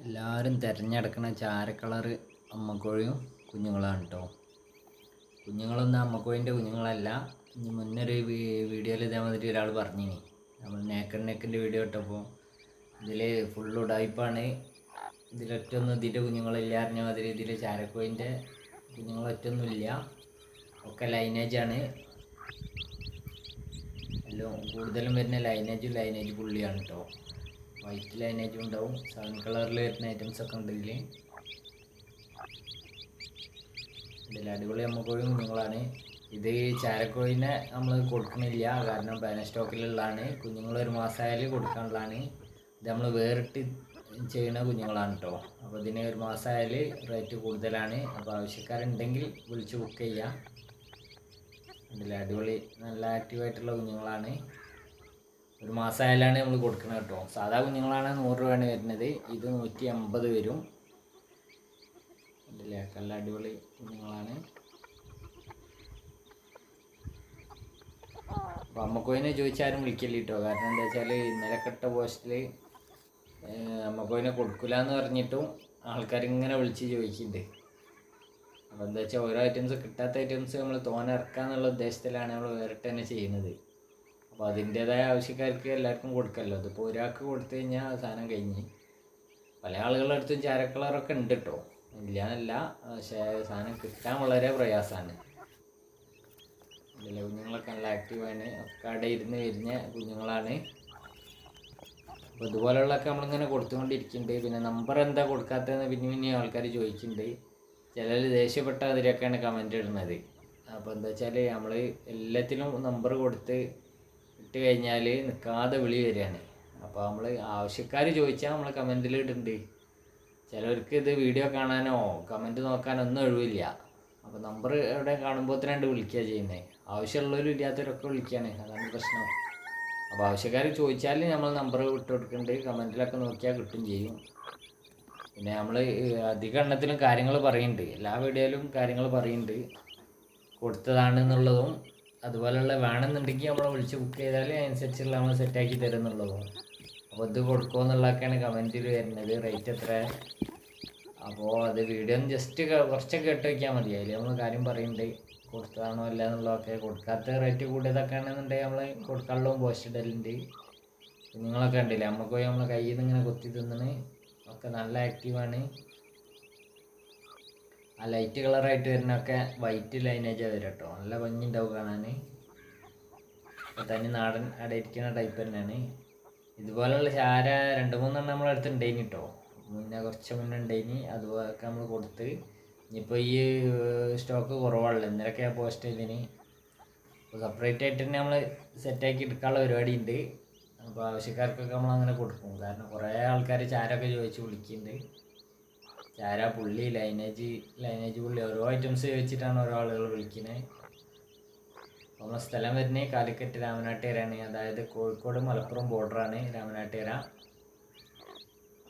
എല്ലാവരും തിരഞ്ഞെടുക്കണ ചാര കളറ് അമ്മക്കോഴിയും കുഞ്ഞുങ്ങളാണ് കേട്ടോ കുഞ്ഞുങ്ങളൊന്നും അമ്മക്കോഴിന്റെ കുഞ്ഞുങ്ങളല്ല. ഇനി മുന്നൊരു വീഡിയോയിൽ ഇതേമാതിരി ഒരാൾ പറഞ്ഞിനി. നമ്മൾ നേക്കൻ നെക്കിന്റെ വീഡിയോ ഇട്ടപ്പോൾ ഇതിൽ ഫുൾ ഉടായ്പാണ് ഇതിലൊറ്റൊന്നും ഇതിന്റെ കുഞ്ഞുങ്ങളില്ല അറിഞ്ഞ മാതിരി ഇതിൽ ചാരക്കോഴിന്റെ കുഞ്ഞുങ്ങളൊറ്റൊന്നുമില്ല ഒക്കെ ലൈനേജാണ് എല്ലാം കൂടുതലും വരുന്ന ലൈനേജ് ലൈനേജ് പുള്ളിയാണ് കേട്ടോ വൈറ്റ് ലൈനേജും ഉണ്ടാവും. സെവൻ കളറിൽ വരുന്ന ഐറ്റംസ് ഒക്കെ ഉണ്ടെങ്കിൽ ഇതിൽ അടിപൊളി അമ്മക്കോഴി കുഞ്ഞുങ്ങളാണ്. ഇത് ചാരക്കോഴിനെ നമ്മൾ കൊടുക്കണില്ല. കാരണം പാന സ്റ്റോക്കിലുള്ളതാണ്. കുഞ്ഞുങ്ങൾ ഒരു മാസമായാലും കൊടുക്കാനുള്ളതാണ്. ഇത് നമ്മൾ വേറിട്ട് ചെയ്യുന്ന കുഞ്ഞുങ്ങളാണ് കേട്ടോ അപ്പോൾ ഇതിന് ഒരു മാസമായാൽ റേറ്റ് കൂടുതലാണ്. അപ്പോൾ ആവശ്യക്കാരുണ്ടെങ്കിൽ വിളിച്ച് ബുക്ക് ചെയ്യാം. ഇതിൽ അടിപൊളി നല്ല ആക്റ്റീവായിട്ടുള്ള കുഞ്ഞുങ്ങളാണ്. ഒരു മാസമായാലാണ് നമ്മൾ കൊടുക്കുന്നത് കേട്ടോ. സാധാ കുഞ്ഞുങ്ങളാണ് നൂറ് രൂപയാണ് വരുന്നത്. ഇത് നൂറ്റി അമ്പത് വരും. ഇതില്ലേ നല്ല അടിപൊളി കുഞ്ഞുങ്ങളാണ്. അപ്പോൾ അമ്മക്കോയിനെ ചോദിച്ചാലും വിളിക്കില്ല കേട്ടോ. കാരണം എന്താ വെച്ചാൽ ഇന്നലെ കെട്ട പോസ്റ്റിൽ അമ്മക്കോയിനെ കൊടുക്കില്ല എന്ന് പറഞ്ഞിട്ടും ആൾക്കാരിങ്ങനെ വിളിച്ച് ചോദിക്കുന്നുണ്ട് അപ്പോൾ എന്താ വെച്ചാൽ ഓരോ ഐറ്റംസ് കിട്ടാത്ത ഐറ്റംസ് നമ്മൾ തോനെ ഇറക്കാന്നുള്ള ഉദ്ദേശത്തിലാണ് നമ്മൾ വേറിട്ട് തന്നെ ചെയ്യുന്നത്. അപ്പോൾ അതിന്റേതായ ആവശ്യക്കാർക്ക് എല്ലാവർക്കും കൊടുക്കല്ലോ. അതിപ്പോൾ ഒരാൾക്ക് കൊടുത്തു കഴിഞ്ഞാൽ സാധനം കഴിഞ്ഞ്. പല ആളുകളുടെ അടുത്തും ചാരക്കളറൊക്കെ ഉണ്ട് കേട്ടോ ഇല്ലാന്നല്ല പക്ഷേ സാധനം കിട്ടാൻ വളരെ പ്രയാസമാണ് ഇതിലെ കുഞ്ഞുങ്ങളൊക്കെ നല്ല ആക്റ്റീവാണ്. ഒക്കെ അവിടെ ഇരുന്ന് വരുന്ന കുഞ്ഞുങ്ങളാണ്. അപ്പോൾ ഇതുപോലെയുള്ളതൊക്കെ നമ്മളിങ്ങനെ കൊടുത്തുകൊണ്ടിരിക്കുന്നുണ്ട്. പിന്നെ നമ്പർ എന്താ കൊടുക്കാത്തതെന്ന് പിന്നെ പിന്നെ ആൾക്കാർ ചോദിക്കുന്നുണ്ട്. ചിലർ ദേഷ്യപ്പെട്ട അതിലൊക്കെയാണ് കമന്റ് ഇടുന്നത്. അപ്പോൾ എന്താ വെച്ചാൽ നമ്മൾ എല്ലാത്തിലും നമ്പർ കൊടുത്ത് ഇട്ട് കഴിഞ്ഞാൽ നിൽക്കാതെ വിളി വരികയാണ്. അപ്പോൾ നമ്മൾ ആവശ്യക്കാർ ചോദിച്ചാൽ നമ്മൾ കമന്റിൽ ഇടുന്നുണ്ട് ചിലർക്ക് ഇത് വീഡിയോ കാണാനോ കമന്റ് നോക്കാനോ ഒന്നും ഒഴിവില്ല. അപ്പോൾ നമ്പർ എവിടെ കാണുമ്പോൾ തന്നെ വിളിക്കുക ചെയ്യുന്നത് ആവശ്യമുള്ളവരും ഇല്ലാത്തവരൊക്കെ വിളിക്കുകയാണ് അതാണ് പ്രശ്നം. അപ്പോൾ ആവശ്യക്കാർ ചോദിച്ചാൽ നമ്മൾ നമ്പർ വിട്ട് കൊടുക്കുന്നുണ്ട് കമന്റിലൊക്കെ നോക്കിയാൽ കിട്ടും ചെയ്യും. പിന്നെ നമ്മൾ അധിക എണ്ണത്തിലും കാര്യങ്ങൾ പറയുന്നുണ്ട് എല്ലാ വീഡിയോയിലും കാര്യങ്ങൾ പറയുന്നുണ്ട് കൊടുത്തതാണെന്നുള്ളതും അതുപോലെയുള്ള വേണമെന്നുണ്ടെങ്കിൽ നമ്മൾ വിളിച്ച് ബുക്ക് ചെയ്താൽ അതിനനുസരിച്ചുള്ള നമ്മൾ സെറ്റാക്കി തരുന്നുള്ളൂ. അപ്പോൾ ഇത് കൊടുക്കുമോ എന്നുള്ളതൊക്കെയാണ് കമന്റിൽ വരുന്നത്. റേറ്റ് എത്ര? അപ്പോൾ അത് വീഡിയോ ജസ്റ്റ് കുറച്ചൊക്കെ കേട്ട് വയ്ക്കാൻ മതി. അതിൽ നമ്മൾ കാര്യം പറയുന്നുണ്ട് കൊടുത്തതാണോ അല്ല എന്നുള്ളതൊക്കെ കൊടുക്കാത്ത റേറ്റ് കൂടിയതൊക്കെ ആണെന്നുണ്ടെങ്കിൽ നമ്മൾ കൊടുക്കാനുള്ള പോസ്റ്റ് ഇടലുണ്ട്. നിങ്ങളൊക്കെ ഉണ്ടല്ലേ നമുക്ക് പോയി നമ്മളെ കയ്യിൽ നിന്ന് ഇങ്ങനെ കൊത്തി തിന്നണ്. ഒക്കെ നല്ല ആക്റ്റീവാണ് ആ ലൈറ്റ് കളറായിട്ട് വരുന്നൊക്കെ വൈറ്റ് ലൈനേജാണ് വരും കേട്ടോ നല്ല ഭംഗി ഉണ്ടാവും കാണാൻ തന്നെ നാടൻ അവിടെ ഇരിക്കുന്ന ടൈപ്പ് തന്നെയാണ്. ഇതുപോലുള്ള ചാര രണ്ട് മൂന്നെണ്ണം നമ്മളെ അടുത്ത് ഉണ്ടായിന് കേട്ടോ മുന്നേ കുറച്ച് മുന്നേ ഉണ്ടായിന് അതുപോലൊക്കെ നമ്മൾ കൊടുത്ത്. ഇനിയിപ്പോൾ ഈ സ്റ്റോക്ക് കുറവാണല്ലോ. ഇന്നലൊക്കെ പോസ്റ്റ് ചെയ്തിന്. അപ്പോൾ സെപ്പറേറ്റ് ആയിട്ട് തന്നെ നമ്മൾ സെറ്റാക്കി എടുക്കാനുള്ള പരിപാടി ഉണ്ട് അപ്പോൾ ആവശ്യക്കാർക്കൊക്കെ നമ്മൾ അങ്ങനെ കൊടുക്കും. കാരണം കുറേ ആൾക്കാർ ചാരമൊക്കെ ചോദിച്ച് വിളിക്കുന്നുണ്ട് ചാര പുള്ളി ലൈനേജ് ലൈനേജ് പുള്ളി. ഓരോ ഐറ്റംസ് വെച്ചിട്ടാണ് ഓരോ ആളുകൾ വിളിക്കുന്നത് അപ്പം സ്ഥലം വരുന്നത് കാലിക്കറ്റ് രാമനാട്ടുകരയാണ്. അതായത് കോഴിക്കോട് മലപ്പുറം ബോർഡറാണ് രാമനാട്ടുകര.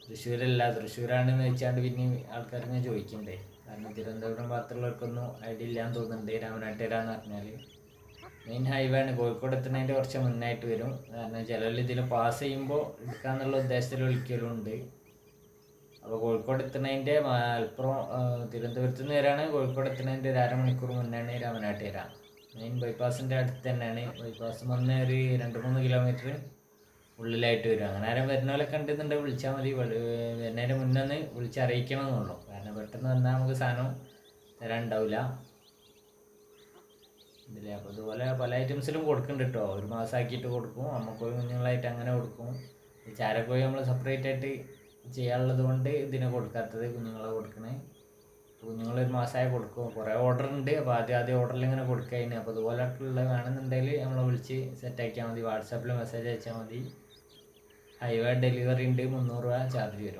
തൃശ്ശൂരല്ല തൃശ്ശൂരാണെന്ന് വെച്ചാണ്ട് പിന്നെ ആൾക്കാർ ഞാൻ ചോദിക്കണ്ടേ. കാരണം തിരുവനന്തപുരം ഭാഗത്തുള്ളവർക്കൊന്നും ഐഡിയ ഇല്ലാന്ന് തോന്നുന്നുണ്ട് രാമനാട്ടുകര എന്ന് പറഞ്ഞാൽ മെയിൻ ഹൈവേ ആണ്. കോഴിക്കോട് എത്തുന്നതിന്റെ കുറച്ച് മുന്നായിട്ട് വരും. കാരണം ചിലർ ഇതിൽ പാസ് ചെയ്യുമ്പോൾ എടുക്കാന്നുള്ള ഉദ്ദേശത്തിൽ വിളിക്കലുണ്ട്. അപ്പോൾ കോഴിക്കോട് എത്തുന്നതിന്റെ മലപ്പുറം തിരുവനന്തപുരത്ത് നിന്ന് വരാണ്. കോഴിക്കോട് എത്തുന്നതിന്റെ ഒരു അരമണിക്കൂർ മുന്നാണ് രാമനാട്ടുകര മെയിൻ ബൈപ്പാസിന്റെ അടുത്ത് തന്നെയാണ്. ബൈപ്പാസ് വന്ന് ഒരു രണ്ട് മൂന്ന് കിലോമീറ്റർ ഉള്ളിലായിട്ട് വരും. അങ്ങനെ ആരും വരുന്നവരൊക്കെ ഉണ്ടെന്നുണ്ടെങ്കിൽ വിളിച്ചാൽ മതി. വരുന്നതിന് മുന്നേ ഒന്ന് വിളിച്ചറിയിക്കണമെന്നുള്ളൂ കാരണം പെട്ടെന്ന് വന്നാൽ നമുക്ക് സാധനം തരാൻ ഉണ്ടാവില്ല ഇതില്ലേ അപ്പോൾ ഇതുപോലെ പല ഐറ്റംസിലും കൊടുക്കുന്നുണ്ട് കേട്ടോ ഒരു മാസമാക്കിയിട്ട് കൊടുക്കും. അമ്മക്കോഴി കുഞ്ഞുങ്ങളായിട്ട് അങ്ങനെ കൊടുക്കും. ചാരക്കോഴി നമ്മൾ സെപ്പറേറ്റ് ആയിട്ട് ചെയ്യാനുള്ളത് കൊണ്ട് ഇതിനെ കൊടുക്കാത്തത് കുഞ്ഞുങ്ങളെ കൊടുക്കണേ. കുഞ്ഞുങ്ങൾ ഒരു മാസമായി കൊടുക്കും. കുറേ ഓർഡർ ഉണ്ട് അപ്പോൾ ആദ്യം ആദ്യം ഓർഡറിൽ ഇങ്ങനെ കൊടുക്കുകയാണ് അപ്പോൾ ഇതുപോലെയുള്ള വേണമെന്നുണ്ടെങ്കിൽ നമ്മളെ വിളിച്ച് സെറ്റ് ആക്കിയാൽ മതി. വാട്സാപ്പിൽ മെസ്സേജ് അയച്ചാൽ മതി. ഹൈവേ ഡെലിവറി ഉണ്ട്. മുന്നൂറ് രൂപ ചാർജ് വരും.